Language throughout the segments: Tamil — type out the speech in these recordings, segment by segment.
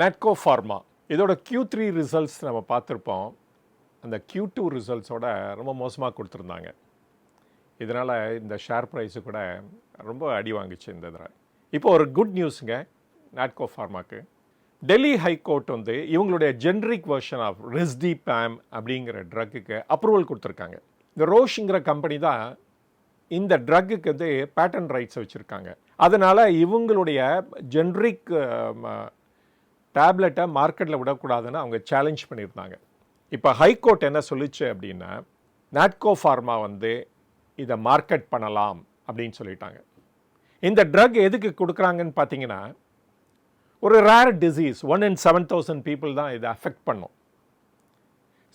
நாட்கோ ஃபார்மா இதோட க்யூ த்ரீ ரிசல்ட்ஸ் நம்ம பார்த்துருப்போம். அந்த க்யூ டூ ரிசல்ட்ஸோட ரொம்ப மோசமாக கொடுத்துருந்தாங்க. இதனால் இந்த ஷேர் ப்ரைஸு கூட ரொம்ப அடி வாங்குச்சு இந்த இதில் இப்போ ஒரு குட் நியூஸுங்க நாட்கோ ஃபார்மாக்கு டெல்லி ஹைகோர்ட் வந்து இவங்களுடைய generic version of risdiplam அப்படிங்கிற ட்ரக்குக்கு அப்ரூவல் கொடுத்துருக்காங்க. இந்த ரோஷுங்கிற கம்பெனி தான் இந்த ட்ரக்குக்கு வந்து பேட்டன் ரைட்ஸ் வச்சுருக்காங்க. அதனால் இவங்களுடைய ஜென்ரிக் டேப்லெட்டை மார்க்கெட்டில் விடக்கூடாதுன்னு அவங்க சேலஞ்ச் பண்ணியிருந்தாங்க. இப்போ ஹைகோர்ட் என்ன சொல்லிச்சு அப்படின்னா நாட்கோ ஃபார்மா வந்து இதை மார்க்கெட் பண்ணலாம் அப்படின்னு சொல்லிட்டாங்க. இந்த ட்ரக் எதுக்கு கொடுக்குறாங்கன்னு பார்த்தீங்கன்னா ஒரு rare disease one in seven thousand people தான் இதை அஃபெக்ட் பண்ணும்.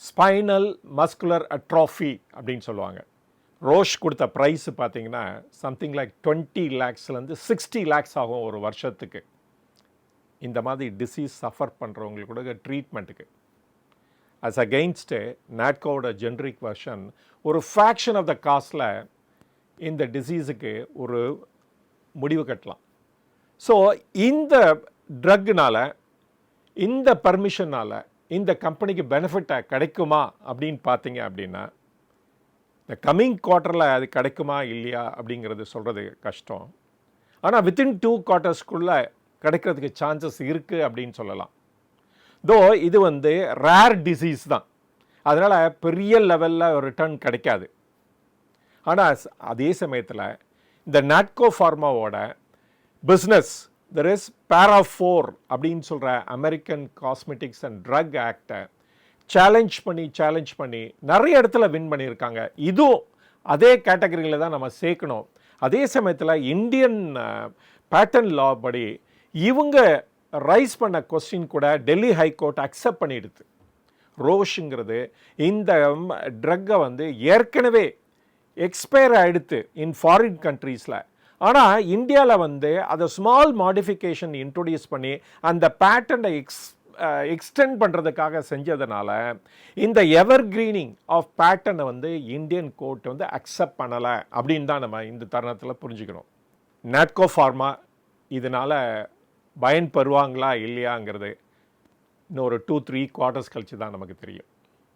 ஸ்பைனல் மஸ்குலர் அட்ராஃபி அப்படின்னு சொல்லுவாங்க. ரோஷ் கொடுத்த ப்ரைஸ் பார்த்தீங்கன்னா சம்திங் லைக் டுவெண்ட்டி லேக்ஸ்லேருந்து சிக்ஸ்டி லேக்ஸ் ஆகும் ஒரு வருஷத்துக்கு. இந்த மாதிரி டிசீஸ் சஃபர் பண்ணுறவங்களுக்கு கூட ட்ரீட்மெண்ட்டுக்கு அஸ் அகெயின்ஸ்டு நாட்கோவோட ஜென்ரிக் வெர்ஷன் ஒரு ஃப்ராக்ஷன் ஆஃப் த காஸ்டில் இந்த டிசீஸுக்கு ஒரு முடிவு கட்டலாம். ஸோ இந்த ட்ரக்னால் இந்த பர்மிஷனால் இந்த கம்பெனிக்கு பெனிஃபிட்டை கிடைக்குமா அப்படின்னு பார்த்தீங்க அப்படின்னா இந்த கம்மிங் குவார்ட்டரில் அது கிடைக்குமா இல்லையா அப்படிங்கிறது சொல்கிறது கஷ்டம். ஆனால் வித்தின் டூ குவார்ட்டர்ஸ்க்குள்ளே கிடைக்கிறதுக்கு சான்சஸ் இருக்குது அப்படின்னு சொல்லலாம். தோ இது வந்து ரேர் டிசீஸ் தான். அதனால் பெரிய லெவலில் ரிட்டர்ன் கிடைக்காது. ஆனால் அதே சமயத்தில் இந்த Natco ஃபார்மாவோட business there is para four அப்படின்னு சொல்கிற அமெரிக்கன் காஸ்மெட்டிக்ஸ் அண்ட் ட்ரக் ஆக்டை சேலஞ்ச் பண்ணி சேலஞ்ச் பண்ணி நிறைய இடத்துல வின் பண்ணியிருக்காங்க. இதுவும் அதே கேட்டகரியில் தான் நம்ம சேர்க்கணும். அதே சமயத்தில் இந்தியன் பேட்டர்ன் லா படி இவங்க ரைஸ் பண்ண கொஸ்டின் கூட டெல்லி ஹைகோர்ட் அக்செப்ட் பண்ணிடுது. ரோஷுங்கிறது இந்த ட்ரக்கை வந்து ஏற்கனவே எக்ஸ்பயர் ஆகிடுத்து இன் ஃபாரின் கண்ட்ரீஸில் ஆனால் இந்தியாவில் வந்து அதை ஸ்மால் மாடிஃபிகேஷன் இன்ட்ரொடியூஸ் பண்ணி அந்த பேட்டர்னை எக்ஸ் எக்ஸ்டெண்ட் பண்ணுறதுக்காக செஞ்சதுனால இந்த எவர் கிரீனிங் ஆஃப் பேட்டர்னை வந்து இந்தியன் கோர்ட் வந்து அக்செப்ட் பண்ணலை அப்படின்னு தான் நம்ம இந்த தருணத்தில் புரிஞ்சுக்கணும். நாட்கோ ஃபார்மா இதனால் பயன் பெறுவாங்களா இல்லையாங்கிறது இன்னொரு டூ த்ரீ குவார்ட்டர்ஸ் கழிச்சு தான் நமக்கு தெரியும்.